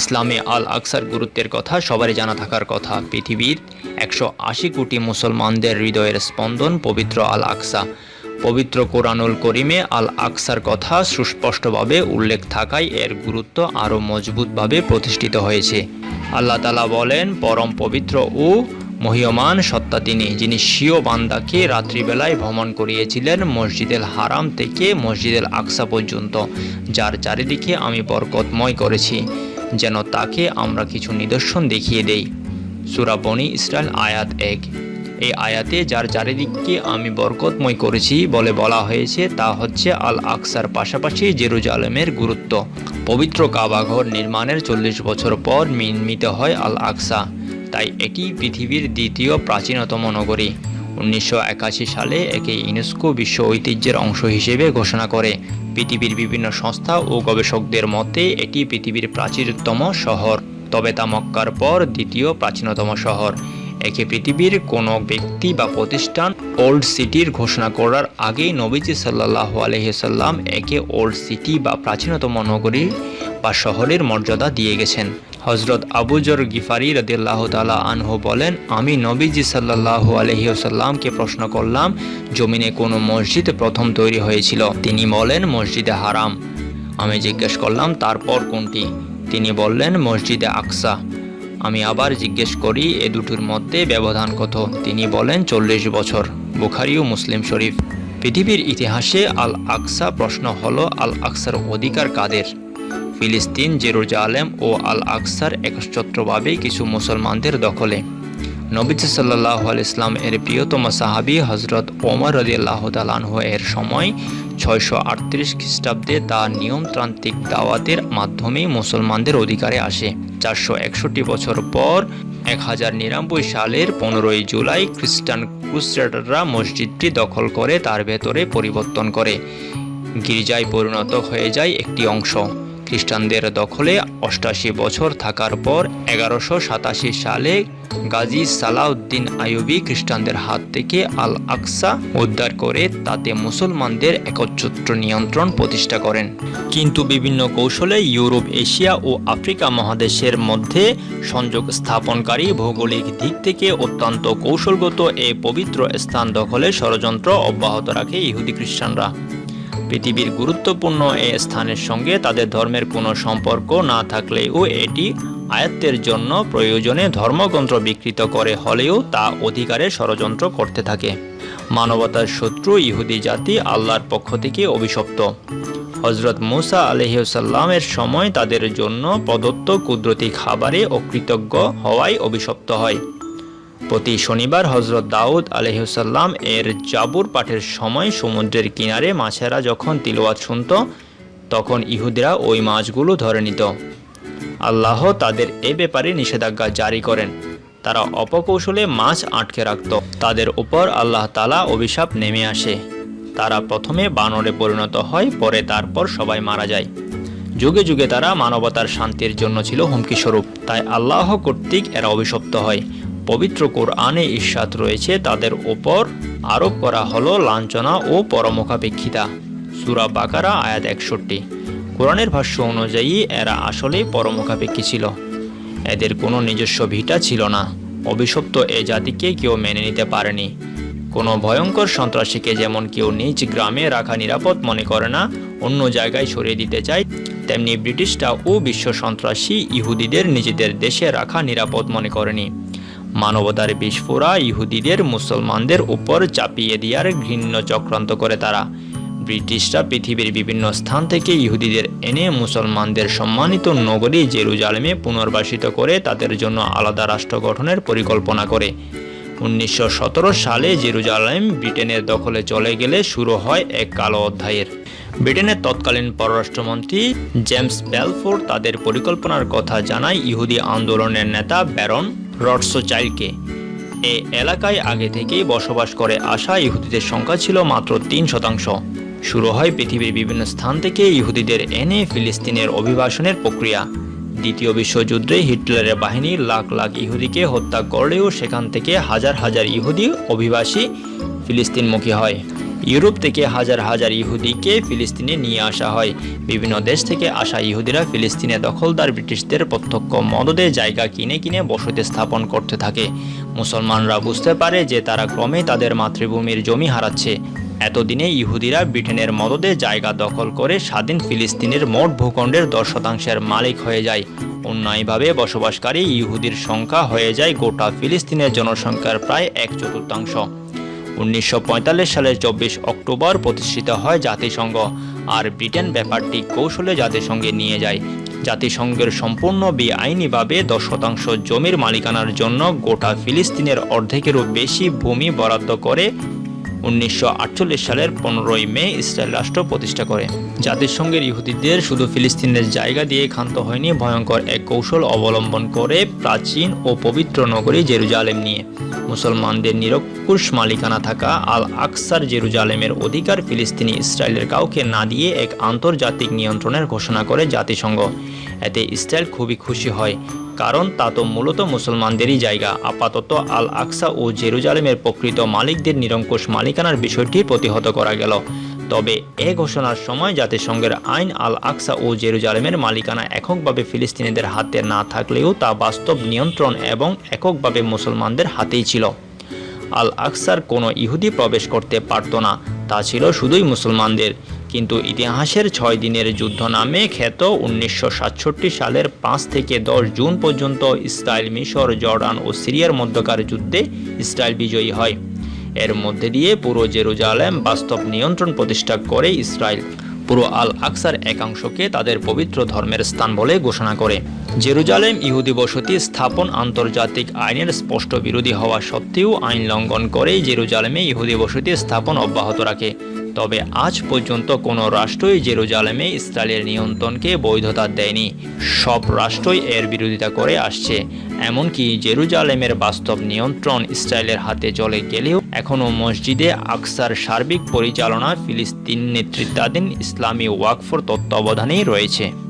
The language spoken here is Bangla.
ইসলামে আল আকসার গুরুত্বের কথা সবারই জানা থাকার কথা। পৃথিবীর একশো আশি কোটি মুসলমানদের হৃদয়ের স্পন্দন পবিত্র আল আকসা পবিত্র কোরআনুল করিমে আল আকসার কথা সুস্পষ্টভাবে উল্লেখ থাকায় এর গুরুত্ব আরও মজবুতভাবে প্রতিষ্ঠিত হয়েছে। আল্লাহ তালা বলেন, পরম পবিত্র ও মহিয়মান সত্তা তিনি, যিনি স্বীয় বান্দাকে রাত্রিবেলায় ভ্রমণ করিয়েছিলেন মসজিদুল হারাম থেকে মসজিদুল আকসা পর্যন্ত, যার চারিদিকে আমি বরকতময় করেছি। যেন তাকে আমরা কিছু নিদর্শন দেখিয়ে দেই। সুরা বনি ইসরায়েল আয়াত এক। এই আয়াতে যার চারিদিককে আমি বরকতময় করেছি বলে বলা হয়েছে, তা হচ্ছে আল আকসার পাশাপাশি জেরুজালেমের গুরুত্ব। পবিত্র কাবাঘর নির্মাণের চল্লিশ বছর পর নির্মিত হয় আল আকসা তাই এটি পৃথিবীর দ্বিতীয় প্রাচীনতম নগরী। উনিশশো একাশি সালে একে ইউনেস্কো বিশ্ব ঐতিহ্যের অংশ হিসেবে ঘোষণা করে। পৃথিবীর বিভিন্ন সংস্থা ও গবেষকদের মতে, এটি পৃথিবীর প্রাচীনতম শহর। তবে তা মক্কার পর দ্বিতীয় প্রাচীনতম শহর। একে পৃথিবীর কোনো ব্যক্তি বা প্রতিষ্ঠান ওল্ড সিটির ঘোষণা করার আগেই নবীজি সাল্লাহ আলহিসাল্লাম একে ওল্ড সিটি বা প্রাচীনতম নগরী বা শহরের মর্যাদা দিয়ে গেছেন। হজরত আবুজর গিফারি রদিল্লাহ তালা আনহু বলেন, আমি নবীজি সাল্লাহ আলহিউসাল্লামকে প্রশ্ন করলাম, জমিনে কোনো মসজিদ প্রথম তৈরি হয়েছিল। তিনি বলেন, মসজিদে হারাম। আমি জিজ্ঞেস করলাম, তারপর কোনটি? তিনি বললেন, মসজিদে আকসা। আমি আবার জিজ্ঞেস করি, এ দুটোর মধ্যে ব্যবধান কত? তিনি বলেন, চল্লিশ বছর। বুখারি ও মুসলিম শরীফ। পৃথিবীর ইতিহাসে আল আকসা প্রশ্ন হলো আল আকসার অধিকার কাদের? ফিলিস্তিন, জেরুজালেম ও আল আকসার একচ্ছত্রভাবে কিছু মুসলমানদের দখলে। নবীজ সাল্লাহ ইসলাম এর প্রিয়তম সাহাবি হজরত ওমর রদি আল্লাহ তালানহ এর সময় ছয়শো আটত্রিশ খ্রিস্টাব্দে তা নিয়মতান্ত্রিক দাওয়াতের মাধ্যমে মুসলমানদের অধিকারে আসে। চারশো একষট্টি বছর পর এক হাজার নিরানব্বই সালের পনেরোই জুলাই খ্রিস্টান ক্রুসেডাররা মসজিদটি দখল করে তার ভেতরে পরিবর্তন করে। গির্জায় পরিণত হয়ে যায় একটি অংশ। খ্রিস্টানদের দখলে অষ্টাশি বছর থাকার পর এগারোশো সাতাশি সালে গাজী সালাউদ্দিন আইয়ুবি খ্রিস্টানদের হাত থেকে আল আকসা উদ্ধার করে তাতে মুসলমানদের একচ্ছত্র নিয়ন্ত্রণ প্রতিষ্ঠা করেন। কিন্তু বিভিন্ন কৌশলে ইউরোপ, এশিয়া ও আফ্রিকা মহাদেশের মধ্যে সংযোগ স্থাপনকারী ভৌগোলিক দিক থেকে অত্যন্ত কৌশলগত এ পবিত্র স্থান দখলে ষড়যন্ত্র অব্যাহত রাখে ইহুদি খ্রিস্টানরা। পৃথিবীর গুরুত্বপূর্ণ এ স্থানের সঙ্গে তাদের ধর্মের কোনো সম্পর্ক না থাকলেও এটি আয়ত্তের জন্য প্রয়োজনে ধর্মগ্রন্থ বিকৃত করে হলেও তা অধিকারে ষড়যন্ত্র করতে থাকে। মানবতার শত্রু ইহুদি জাতি আল্লাহর পক্ষ থেকে অভিশপ্ত। হজরত মুসা আলহিউসাল্লামের সময় তাদের জন্য প্রদত্ত কুদরতি খাবারে অকৃতজ্ঞ হওয়ায় অভিশপ্ত হয়। প্রতি শনিবার হজরত দাউদ আলহিসাল্লাম এর জাবুর পাঠের সময় সমুদ্রের কিনারে মাছেরা যখন তিলওয়াত শুনত, তখন ইহুদিরা ওই মাছগুলো ধরে নিত। আল্লাহ তাদের এ ব্যাপারে নিষেধাজ্ঞা জারি করেন। তারা অপকৌশলে মাছ আটকে রাখত। তাদের উপর আল্লাহ তালা অভিশাপ নেমে আসে। তারা প্রথমে বানরে পরিণত হয়, পরে তারপর সবাই মারা যায়। যুগে যুগে তারা মানবতার শান্তির জন্য ছিল হুমকি স্বরূপ তাই আল্লাহ কর্তৃক এরা অভিশপ্ত হয়। পবিত্র কোরআনে ঈর্ষাদ রয়েছে, তাদের ওপর আরোপ করা হলো লাঞ্ছনা ও পরমুখাপেক্ষিতা। সুরা বাকারা, আয়াত একষট্টি। কোরআনের ভাষ্য অনুযায়ী, এরা আসলে পরমুখাপেক্ষী ছিল। এদের কোনো নিজস্ব ভিটা ছিল না। অভিশপ্ত এ জাতিকে কেউ মেনে নিতে পারেনি। কোনো ভয়ঙ্কর সন্ত্রাসীকে যেমন কেউ নিজ গ্রামে রাখা নিরাপদ মনে করে না, অন্য জায়গায় সরিয়ে দিতে চায়, তেমনি ব্রিটিশরা ও বিশ্ব সন্ত্রাসী ইহুদিদের নিজেদের দেশে রাখা নিরাপদ মনে করেনি। মানবতার বিস্ফোরা ইহুদিদের, মুসলমানদের উপর চাপিয়ে দেওয়ার ঘৃণ্য চক্রান্ত করে তারা। ব্রিটিশরা পৃথিবীর বিভিন্ন স্থান থেকে ইহুদিদের এনে মুসলমানদের সম্মানিত নগরী জেরুজালেমে পুনর্বাসিত করে তাদের জন্য আলাদা রাষ্ট্র গঠনের পরিকল্পনা করে। উনিশশো সতেরো সালে জেরুজালেম ব্রিটেনের দখলে চলে গেলে শুরু হয় এক কালো অধ্যায়ের। ব্রিটেনের তৎকালীন পররাষ্ট্রমন্ত্রী জেমস বেলফোর তাদের পরিকল্পনার কথা জানায় ইহুদি আন্দোলনের নেতা ব্যারন রডসোচাইল্ডকে এ এলাকায় আগে থেকেই বসবাস করে আসা ইহুদিদের সংখ্যা ছিল মাত্র তিন শতাংশ। শুরু হয় পৃথিবীর বিভিন্ন স্থান থেকে ইহুদিদের এনে ফিলিস্তিনের অভিবাসনের প্রক্রিয়া। দ্বিতীয় বিশ্বযুদ্ধে হিটলারের বাহিনী লাখ লাখ ইহুদিকে হত্যা করলেও সেখান থেকে হাজার হাজার ইহুদি অভিবাসী ফিলিস্তিনমুখী হয়। ইউরোপ থেকে হাজার হাজার ইহুদিকে ফিলিস্তিনে নিয়ে আসা হয়। বিভিন্ন দেশ থেকে আসা ইহুদিরা ফিলিস্তিনে দখলদার ব্রিটিশদের প্রত্যক্ষ মদদে জায়গা কিনে কিনে বসতি স্থাপন করতে থাকে। মুসলমানরা বুঝতে পারে যে তারা ক্রমে তাদের মাতৃভূমির জমি হারাচ্ছে। এতদিনে ইহুদিরা ব্রিটেনের মদদে জায়গা দখল করে স্বাধীন ফিলিস্তিনের মোট ভূখণ্ডের দশ শতাংশের মালিক হয়ে যায়। অন্যায়ভাবে বসবাসকারী ইহুদির সংখ্যা হয়ে যায় গোটা ফিলিস্তিনের জনসংখ্যার প্রায় এক চতুর্থাংশ। উনিশশো পঁয়তাল্লিশ সালের চব্বিশ অক্টোবর প্রতিষ্ঠিত হয় জাতিসংঘ। আর ব্রিটেন ব্যাপারটি কৌশলে জাতিসংঘে নিয়ে যায়। জাতিসংঘের সম্পূর্ণ বেআইনিভাবে দশ শতাংশ জমির মালিকানার জন্য গোটা ফিলিস্তিনের অর্ধেকেরও বেশি ভূমি বরাদ্দ করে উনিশশো আটচল্লিশ সালের পনেরোই মে ইসরায়েল রাষ্ট্র প্রতিষ্ঠা করে। জাতিসংঘের ইহুদিদের শুধু ফিলিস্তিনের জায়গা দিয়ে ক্ষান্ত হয়নি, ভয়ঙ্কর এক কৌশল অবলম্বন করে প্রাচীন ও পবিত্র নগরী জেরুজালেম নিয়ে। মুসলমানদের নিরঙ্কুশ মালিকানা থাকা আল আকসার জেরুজালেমের অধিকার ফিলিস্তিনি ইসরায়েলের কাউকে না দিয়ে এক আন্তর্জাতিক নিয়ন্ত্রণের ঘোষণা করে জাতিসংঘ। এতে ইসরায়েল খুবই খুশি হয়। কারণ তা তো মূলত মুসলমানদেরই জায়গা। আপাতত আল আকসা ও জেরুজালেমের প্রকৃত মালিকদের নিরঙ্কুশ মালিকানার বিষয়টি প্রতিহত করা গেল। তবে এ ঘোষণার সময় জাতিসংঘের আইন আল আকসা ও জেরুজালেমের মালিকানা এককভাবে ফিলিস্তিনিদের হাতে না থাকলেও তা বাস্তব নিয়ন্ত্রণ এবং এককভাবে মুসলমানদের হাতেই ছিল। আল আকসার কোনো ইহুদি প্রবেশ করতে পারত না, তা ছিল শুধুই মুসলমানদের। কিন্তু ইতিহাসের ছয় দিনের যুদ্ধ নামে খ্যাত উনিশশো সাতষট্টি সালের পাঁচ থেকে দশ জুন পর্যন্ত ইসরায়েল মিশর, জর্ডান ও সিরিয়ার মধ্যকার যুদ্ধে ইসরায়েল বিজয়ী হয়। এর মধ্যে দিয়ে পুরো জেরুজালেম বাস্তব নিয়ন্ত্রণ প্রতিষ্ঠা করে ইসরায়েল। পুরো আল আকসার একাংশকে তাদের পবিত্র ধর্মের স্থান বলে ঘোষণা করে। জেরুজালেম ইহুদি বসতি স্থাপন আন্তর্জাতিক আইনের স্পষ্ট বিরোধী হওয়া সত্ত্বেও আইন লঙ্ঘন করে জেরুজালেমে ইহুদি বসতি স্থাপন অব্যাহত রাখে। তবে আজ পর্যন্ত কোনো রাষ্ট্রই জেরুজালেমে ইসরায়েলের নিয়ন্ত্রণকে বৈধতা দেয়নি। সব রাষ্ট্রই এর বিরোধিতা করে আসছে। এমনকি জেরুজালেমের বাস্তব নিয়ন্ত্রণ ইসরায়েলের হাতে চলে গেলেও এখনও মসজিদে আকসার সার্বিক পরিচালনা ফিলিস্তিন নেতৃত্বাধীন ইসলামী ওয়াকফোর তত্ত্বাবধানেই রয়েছে।